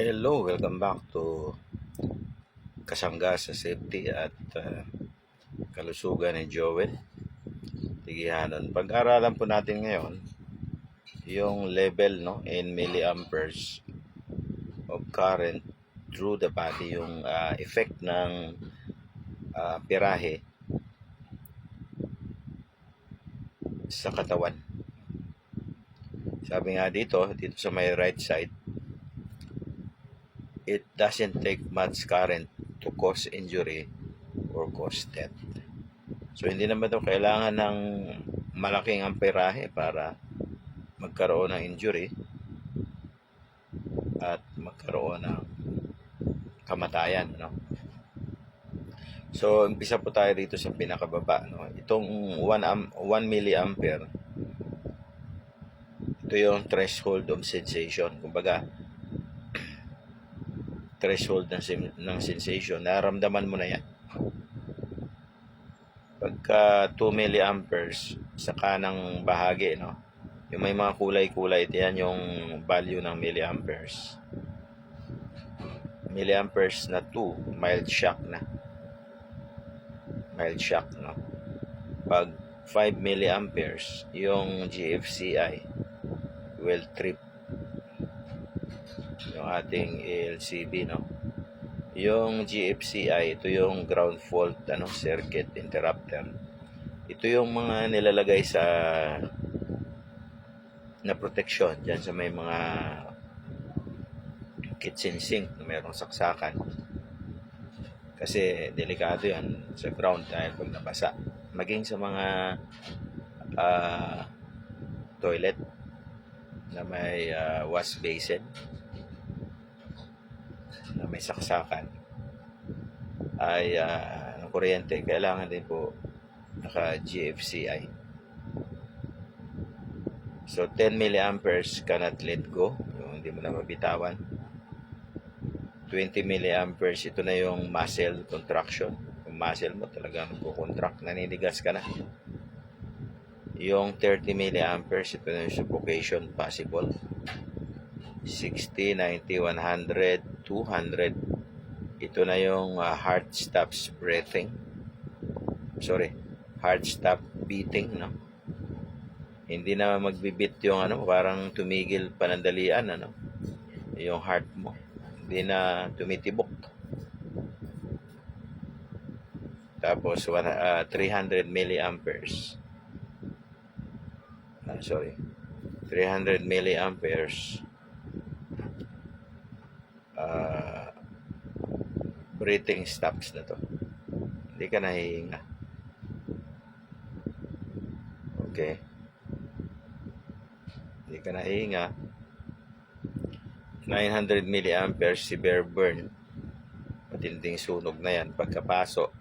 Hello, welcome back to Kasangga sa Safety at uh, Kalusugan ni Joel Tigihanon. Pag-aralan po natin ngayon yung level no in milliamperes of current through the body, yung uh, effect ng uh, pirahe sa katawan. Sabi nga dito, dito sa may right side, it doesn't take much current to cause injury or cause death. So hindi naman ito kailangan ng malaking amperahe para magkaroon ng injury at magkaroon ng kamatayan, no? So, umpisa po tayo dito sa pinakababa, no? Itong 1 am 1 milliampere ito yung threshold of sensation. Kumbaga, threshold ng, ng sensation, naramdaman mo na yan. Pagka 2 milliamperes sa kanang bahagi, no? Yung may mga kulay-kulay, ito yan yung value ng milliamperes. Milliamperes na 2, mild shock na. Mild shock, no? Pag 5 milliamperes, yung GFCI, will trip yung ating LCB no? Yung GFCI ito yung ground fault ano circuit interrupter. Ito yung mga nilalagay sa na protection dyan sa may mga kitchen sink na mayroong saksakan. Kasi delikado yan sa ground dahil pag nabasa. Maging sa mga ah, toilet na may ah, wash basin may saksakan. Ay uh, ng kuryente. Kailangan din po naka GFCI so 10 milliamperes cannot let go. Yung hindi mo na mabitawan. 20 milliamperes ito na yung muscle contraction. Yung muscle mo talagang nagko-contract naninigas ka na. Yung 30 milliamperes, ito na yung suffocation possible. 60, 90, 100, 200. Ito na yung uh, heart stops breathing. Sorry, heart stop beating, no? Hindi na magbibit yung ano, parang tumigil panandalian, ano? Yung heart mo. Hindi na tumitibok. Tapos, uh, 300 milliamperes ah, sorry 300 milliamperes breathing stops na to. Hindi ka nahihinga. Okay. Hindi ka nahihinga. 900 milliamperes severe burn. Matinding sunog na yan pagkapaso.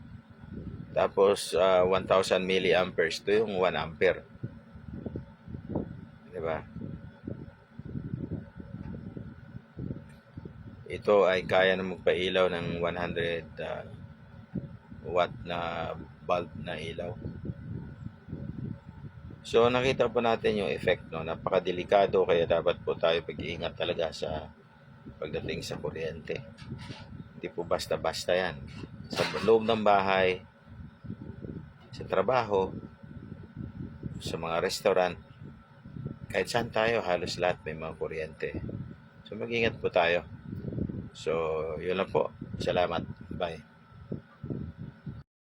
Tapos ah, 1000 milliamperes to yung 1 ampere. Di Ito ay kaya na magpailaw ng 100 uh, watt na bulb na ilaw. So nakita po natin yung effect no, napakadelikado kaya dapat po tayo pag-iingat talaga sa pagdating sa kuryente. Hindi po basta-basta 'yan. Sa loob ng bahay, sa trabaho, sa mga restaurant, kahit saan tayo, halos lahat may mga kuryente. So, mag-ingat po tayo. So, yun lang po. Salamat. Bye.